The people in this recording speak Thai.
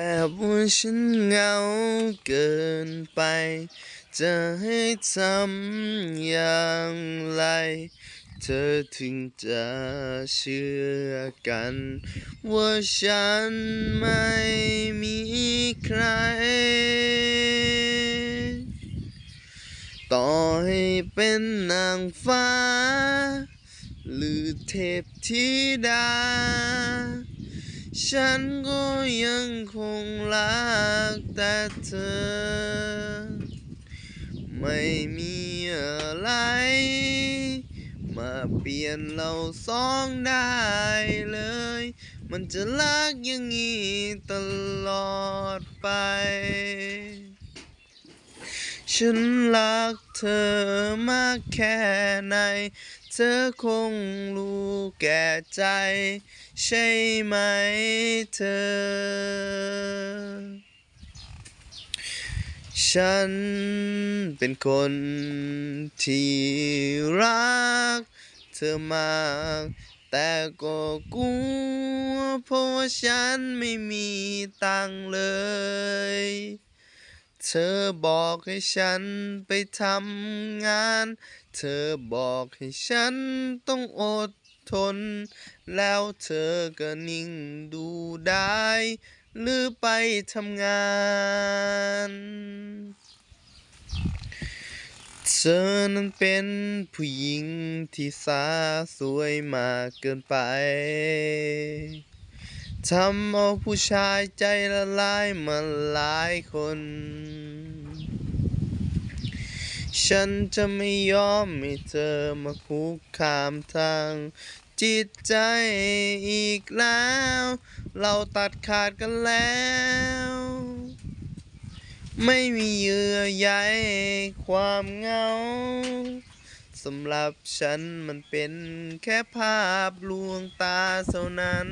แบบว่าฉันเหงาเกินไป จะให้ทำอย่างไร เธอถึงจะเชื่อกัน ว่าฉันไม่มีใคร ต่อให้เป็นนางฟ้า หรือเทพธิดา ฉันก็ยังคงรักแต่เธอ ไม่มีอะไร มาเปลี่ยนเราสองได้เลย มันจะรักอย่างนี้ตลอดไป ฉันรักเธอมากแค่ไหน เธอคงรู้แก่ใจ ใช่ไหมเธอ ฉันเป็นคนที่รัก เธอมากแต่ก็กลัวเพราะว่าฉันไม่มีตังเลย เธอบอกให้ฉันไปทำงาน เธอบอกให้ฉันต้องอดทน แล้วเธอก็นิ่งดูได้ หรือไปทำงาน เธอนั้นเป็นผู้หญิงที่สาสวยมากเกินไป ทำเอาผู้ชายใจละลายมาหลายคน ฉันจะไม่ยอมให้เธอมาคุกคามทางจิตใจอีกแล้ว เราตัดขาดกันแล้ว ไม่มีเยื่อใยความเหงาสำหรับฉันมันเป็นแค่ภาพลวงตาเท่านั้น